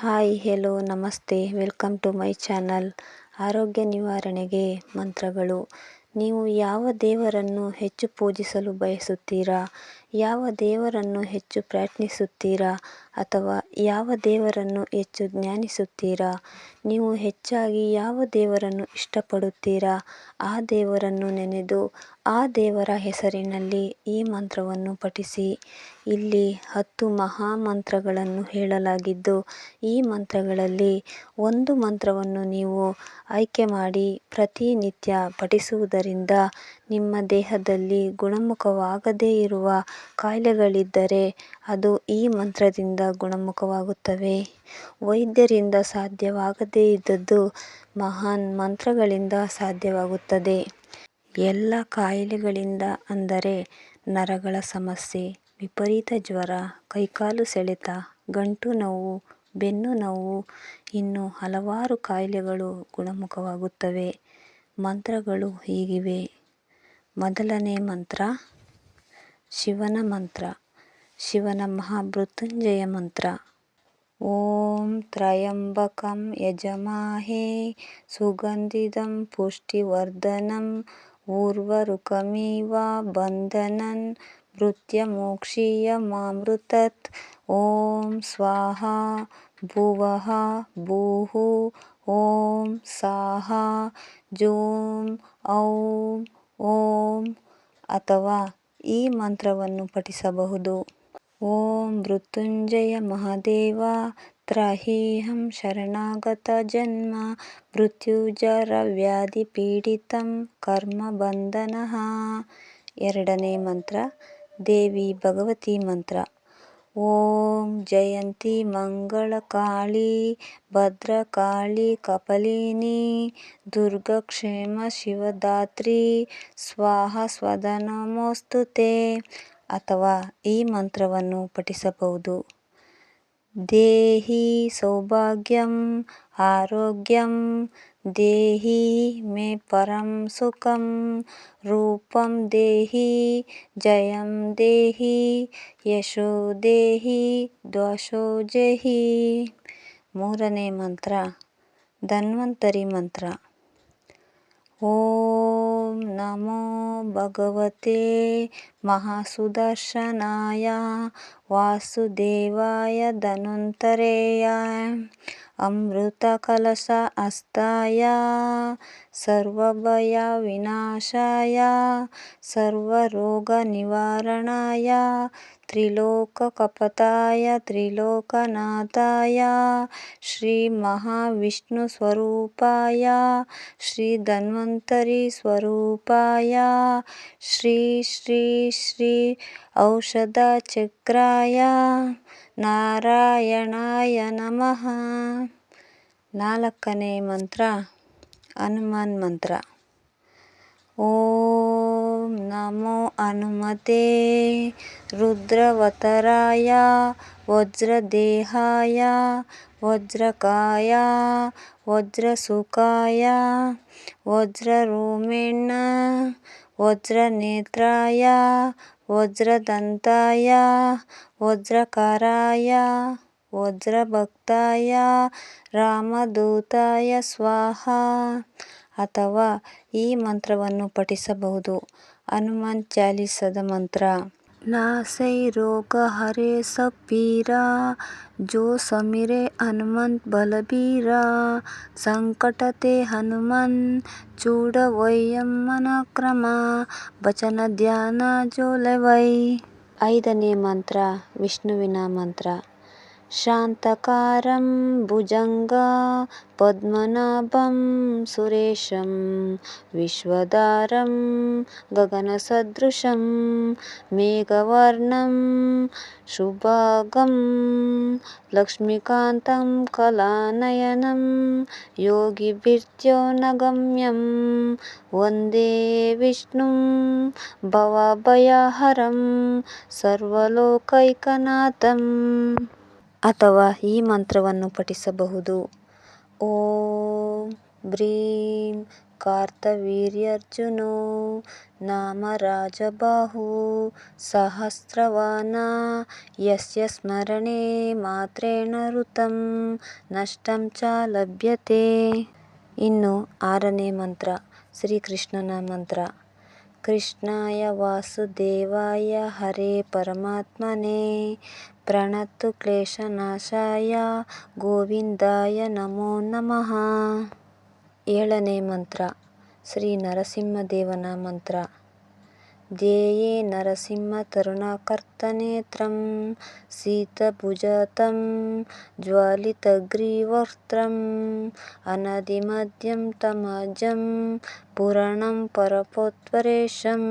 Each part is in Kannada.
ಹಾಯ್, ಹೆಲೋ, ನಮಸ್ತೆ. Welcome to my channel. ಆರೋಗ್ಯ ನಿವಾರಣೆಗೆ ಮಂತ್ರಗಳು. ನೀವು ಯಾವ ದೇವರನ್ನು ಹೆಚ್ಚು ಪೂಜಿಸಲು ಬಯಸುತ್ತೀರಾ? ಯಾವ ದೇವರನ್ನು ಹೆಚ್ಚು ಪ್ರಾರ್ಥಿಸುತ್ತೀರಾ ಅಥವಾ ಯಾವ ದೇವರನ್ನು ಹೆಚ್ಚು ಧ್ಯಾನಿಸುತ್ತೀರಾ ನೀವು ಹೆಚ್ಚಾಗಿ ಯಾವ ದೇವರನ್ನು ಇಷ್ಟಪಡುತ್ತೀರಾ? ಆ ದೇವರನ್ನು ನೆನೆದು ಆ ದೇವರ ಹೆಸರಿನಲ್ಲಿ ಈ ಮಂತ್ರವನ್ನು ಪಠಿಸಿ. ಇಲ್ಲಿ ಹತ್ತು ಮಹಾ ಮಂತ್ರಗಳನ್ನು ಹೇಳಲಾಗಿದ್ದು, ಈ ಮಂತ್ರಗಳಲ್ಲಿ ಒಂದು ಮಂತ್ರವನ್ನು ನೀವು ಆಯ್ಕೆ ಮಾಡಿ ಪ್ರತಿನಿತ್ಯ ಪಠಿಸುವುದರಿಂದ ನಿಮ್ಮ ದೇಹದಲ್ಲಿ ಗುಣಮುಖವಾಗದೇ ಇರುವ ಕಾಯಿಲೆಗಳಿದ್ದರೆ ಅದು ಈ ಮಂತ್ರದಿಂದ ಗುಣಮುಖವಾಗುತ್ತವೆ. ವೈದ್ಯರಿಂದ ಸಾಧ್ಯವಾಗದೇ ಇದ್ದದ್ದು ಮಹಾನ್ ಮಂತ್ರಗಳಿಂದ ಸಾಧ್ಯವಾಗುತ್ತದೆ. ಎಲ್ಲ ಕಾಯಿಲೆಗಳಿಂದ ಅಂದರೆ ನರಗಳ ಸಮಸ್ಯೆ, ವಿಪರೀತ ಜ್ವರ, ಕೈಕಾಲು ಸೆಳೆತ, ಗಂಟು ನೋವು, ಬೆನ್ನು ನೋವು, ಇನ್ನೂ ಹಲವಾರು ಕಾಯಿಲೆಗಳು ಗುಣಮುಖವಾಗುತ್ತವೆ. ಮಂತ್ರಗಳು ಹೀಗಿವೆ. ಮೊದಲನೇ ಮಂತ್ರ ಶಿವನ ಮಂತ್ರ ಶಿವನ ಮಹಾಮೃತ್ಯುಂಜಯ ಮಂತ್ರ ಓಂ ತ್ರಯಂಬಕಂ ಯಜಾಮಹೇ ಸುಗಂಧಿದಂ ಪುಷ್ಟಿವರ್ಧನಂ ಉರ್ವಾರುಕಮಿವ ಬಂಧನಾನ್ ಮೃತ್ಯುರ್ಮೋಕ್ಷೀಯಮಾಮೃತಾತ್ ಓಂ ಸ್ವಾಹಾ ಭುವಃ ಭುಃ ಓಂ ಸ್ವಾಹಾ ಜೂಂ ಔಂ ಓಂ ಅಥವಾ ಈ ಮಂತ್ರವನ್ನು ಪಠಿಸಬಹುದು. ಓಂ ಮೃತ್ಯುಂಜಯ ಮಹಾದೇವ, ತ್ರಹೀಹಂ ಶರಣಾಗತ ಜನ್ಮ ಮೃತ್ಯುಂಜಯವ್ಯಾಧಿಪೀಡಿತಂ ಕರ್ಮಬಂಧನಃ ಎರಡನೇ ಮಂತ್ರ, ದೇವಿ ಭಗವತಿ ಮಂತ್ರ. ಓಂ ಜಯಂತಿ ಮಂಗಳಕಾಳಿ, ಭದ್ರಕಾಳಿ, ಕಪಲಿನಿ ದುರ್ಗ ಕ್ಷೇಮ ಶಿವದಾತ್ರಿ, ಸ್ವಾಹ ಸ್ವದ ನಮೋಸ್ತುತೇ ಅಥವಾ ಈ ಮಂತ್ರವನ್ನು ಪಠಿಸಬಹುದು. ದೇಹಿ ಸೌಭಾಗ್ಯಂ ಆರೋಗ್ಯಂ ದೇಹಿ ಮೇ ಪರಂ ಸುಖಂ ರೂಪಂ ದೇಹಿ ಜಯಂ ದೇಹಿ ಯಶೋ ದೇಹಿ ದ್ಯೌಶೋ ದೇಹಿ ಮೂರನೇ ಮಂತ್ರ ಧನ್ವಂತರಿ ಮಂತ್ರ ಓಂ ನಮೋ ಭಗವತೆ ಮಹಾಸುದರ್ಶನಾಯ वासुदेवाय धन्वन्तर्याय अमृतकलश हस्ताय सर्वभयविनाशाय सर्वरोगनिवारणाय त्रिलोककपताय त्रिलोकनाथाय श्रीमहाविष्णुस्वरूपाय श्रीधन्वन्तरिस्वरूपाय श्री श्री श्री औषधचक्राय ಶ್ರೀ ಶ್ರೀ ಔಷಧಚಕ್ರಾಯ ನಾರಾಯಣಾಯ ನಮಃ ನಾಲ್ಕನೇ ಮಂತ್ರ ಹನುಮಾನ್ ಮಂತ್ರ ಓಂ ನಮೋ ಹನುಮತೆ ರುದ್ರಾವತಾರಾಯ ವಜ್ರದೇಹಾಯ ವಜ್ರಕಾಯ ವಜ್ರಸುಖಾಯ ವಜ್ರರೋಮೇಣ ವಜ್ರನೇತ್ರಾಯ ವಜ್ರದಂತಾಯ ವಜ್ರಕಾರಾಯ ವಜ್ರಭಕ್ತಾಯ ರಾಮದೂತಾಯ ಸ್ವಾಹ ಅಥವಾ ಈ ಮಂತ್ರವನ್ನು ಪಠಿಸಬಹುದು. ಹನುಮಾನ್ ಚಾಲಿಸದ ಮಂತ್ರ. ನಾಸೈ ರೋಗ ಹರೇ ಸಬ್ ಪೀರ ಜೋ ಸುಮಿರೇ ಹನುಮಂತ ಬಲಬೀರ ಸಂಕಟ ತೇ ಹನುಮನ್ ಛುಡಾವೈ ಮನ ಕ್ರಮ, ವಚನ ಧ್ಯಾನ ಜೋ ಲಾವೈ ಐದನೇ ಮಂತ್ರ, ವಿಷ್ಣುವಿನ ಮಂತ್ರ. शान्तकारं भुजङ्गा पद्मनाभं सुरेशं विश्वदारं गगनसदृशं मेघवर्णं शुभागं लक्ष्मीकान्तं कलानयनं योगिभीर्त्योनगम्यं वन्दे विष्णुं भवभयाहरं सर्वलोकैकनाथम्। ಅಥವಾ ಈ ಮಂತ್ರವನ್ನು ಪಠಿಸಬಹುದು. ಓಂ ಬ್ರೀಂ ಕಾರ್ತವೀರ್ಯರ್ಜುನೋ ನಾಮ ರಾಜಬಾಹು ಸಹಸ್ರವಾನ ಯಸ್ಯ ಸ್ಮರಣೆ ಮಾತ್ರೇಣ ಋತಂ ನಷ್ಟಂ ಚ ಲಭ್ಯತೆ. ಇನ್ನು ಆರನೇ ಮಂತ್ರ, ಶ್ರೀಕೃಷ್ಣನ ಮಂತ್ರ. ಕೃಷ್ಣಾಯ ವಾಸುದೇವಾಯ ಹರೇ ಪರಮಾತ್ಮನೇ ಪ್ರಣತ ಕ್ಲೇಶನಾಶಾಯ ಗೋವಿಂದಾಯ ನಮೋ ನಮಃ ಏಳನೇ ಮಂತ್ರ ಶ್ರೀ ನರಸಿಂಹದೇವನ ಮಂತ್ರ ಧ್ಯೇಯೇ ನರಸಿಂಹತರುಣಾಕರ್ತನೇತ್ರಂ ಸಿತಭುಜಾತಂ ಜ್ವಾಲಿತಗ್ರೀವೋತ್ರಂ ಅನಾದಿಮಧ್ಯಂ ತಮಜಂ ಪುರಾಣಂ ಪರಪೋತ್ವರೇಶಂ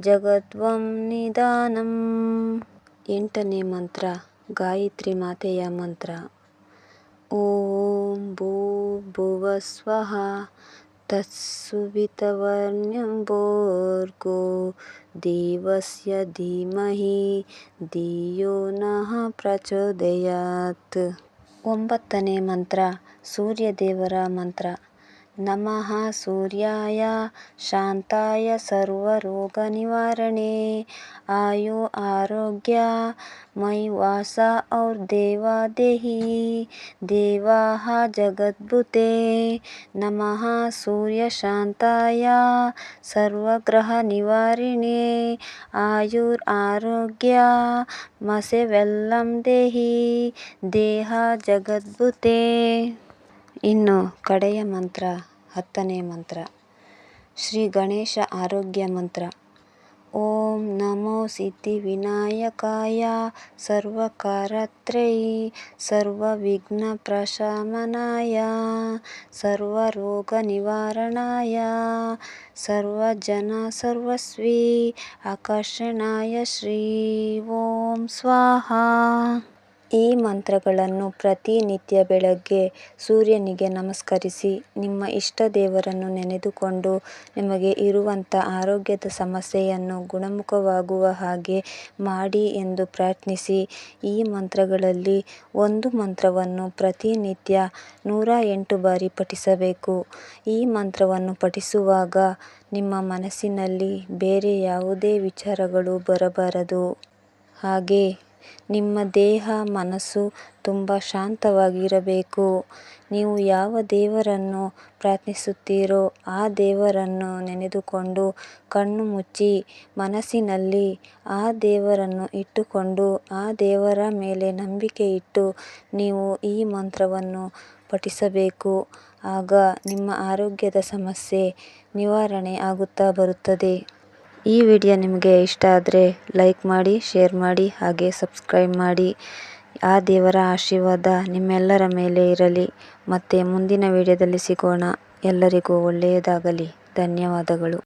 ಜಗದ್ಗುರುಂ ನಿಧಾನಂ ಎಂಟನೇ ಮಂತ್ರ ಗಾಯತ್ರಿ ಮಾತೆಯ ಮಂತ್ರ ಓಂ ಭೂರ್ಭುವಃ ಸ್ವಃ ತತ್ಸವಿತುರ್ವರೆಣ್ಯಂ ದೇವಸ್ಯ ಧೀಮಹಿ ಧಿಯೋ ನಃ ಪ್ರಚೋದಯಾತ್ ಒಂಬತ್ತನೇ ಮಂತ್ರ ಸೂರ್ಯದೇವರ ಮಂತ್ರ नमः सूर्याय शान्ताय सर्वरोगनिवारणे। आयु आरोग्य मयि वासा और देवा देहि। देवाः जगद्भुते। नमः सूर्यशान्ताय सर्वग्रहनिवारिणे। आयुर् आरोग्य मसे वेल्लम देहि। देहा जगद्भुते। ಇನ್ನು ಕಡೆಯ ಮಂತ್ರ, ಹತ್ತನೇ ಮಂತ್ರ. ಶ್ರೀ ಗಣೇಶ ಆರೋಗ್ಯ ಮಂತ್ರ. ಓಂ ನಮೋ ಸರ್ವ ರೋಗನಿವಾರಣಾಯ ಸರ್ವ ಜನ ಸರ್ವಜನಸರ್ವಸ್ವೇ ಆಕರ್ಷಣಾಯ ಶ್ರೀ ಓಂ ಸ್ವಾಹಾ. ಈ ಮಂತ್ರಗಳನ್ನು ಪ್ರತಿನಿತ್ಯ ಬೆಳಗ್ಗೆ ಸೂರ್ಯನಿಗೆ ನಮಸ್ಕರಿಸಿ ನಿಮ್ಮ ಇಷ್ಟ ದೇವರನ್ನು ನೆನೆದುಕೊಂಡು ನಿಮಗೆ ಇರುವಂಥ ಆರೋಗ್ಯದ ಸಮಸ್ಯೆಯನ್ನು ಗುಣಮುಖವಾಗುವ ಹಾಗೆ ಮಾಡಿ ಎಂದು ಪ್ರಾರ್ಥಿಸಿ. ಈ ಮಂತ್ರಗಳಲ್ಲಿ ಒಂದು ಮಂತ್ರವನ್ನು ಪ್ರತಿನಿತ್ಯ ನೂರ ಎಂಟು ಬಾರಿ ಪಠಿಸಬೇಕು. ಈ ಮಂತ್ರವನ್ನು ಪಠಿಸುವಾಗ ನಿಮ್ಮ ಮನಸ್ಸಿನಲ್ಲಿ ಬೇರೆ ಯಾವುದೇ ವಿಚಾರಗಳು ಬರಬಾರದು. ಹಾಗೆ ನಿಮ್ಮ ದೇಹ, ಮನಸ್ಸು ತುಂಬ ಶಾಂತವಾಗಿರಬೇಕು. ನೀವು ಯಾವ ದೇವರನ್ನು ಪ್ರಾರ್ಥಿಸುತ್ತೀರೋ ಆ ದೇವರನ್ನು ನೆನೆದುಕೊಂಡು ಕಣ್ಣು ಮುಚ್ಚಿ ಮನಸ್ಸಿನಲ್ಲಿ ಆ ದೇವರನ್ನು ಇಟ್ಟುಕೊಂಡು ಆ ದೇವರ ಮೇಲೆ ನಂಬಿಕೆ ಇಟ್ಟು ನೀವು ಈ ಮಂತ್ರವನ್ನು ಪಠಿಸಬೇಕು. ಆಗ ನಿಮ್ಮ ಆರೋಗ್ಯದ ಸಮಸ್ಯೆ ನಿವಾರಣೆ ಆಗುತ್ತಾ ಬರುತ್ತದೆ. ಈ ವಿಡಿಯೋ ನಿಮಗೆ ಇಷ್ಟ ಆದರೆ ಲೈಕ್ ಮಾಡಿ, ಶೇರ್ ಮಾಡಿ, ಹಾಗೆ ಸಬ್ಸ್ಕ್ರೈಬ್ ಮಾಡಿ. ಆ ದೇವರ ಆಶೀರ್ವಾದ ನಿಮ್ಮೆಲ್ಲರ ಮೇಲೆ ಇರಲಿ. ಮತ್ತೆ ಮುಂದಿನ ವಿಡಿಯೋದಲ್ಲಿ ಸಿಗೋಣ. ಎಲ್ಲರಿಗೂ ಒಳ್ಳೆಯದಾಗಲಿ. ಧನ್ಯವಾದಗಳು.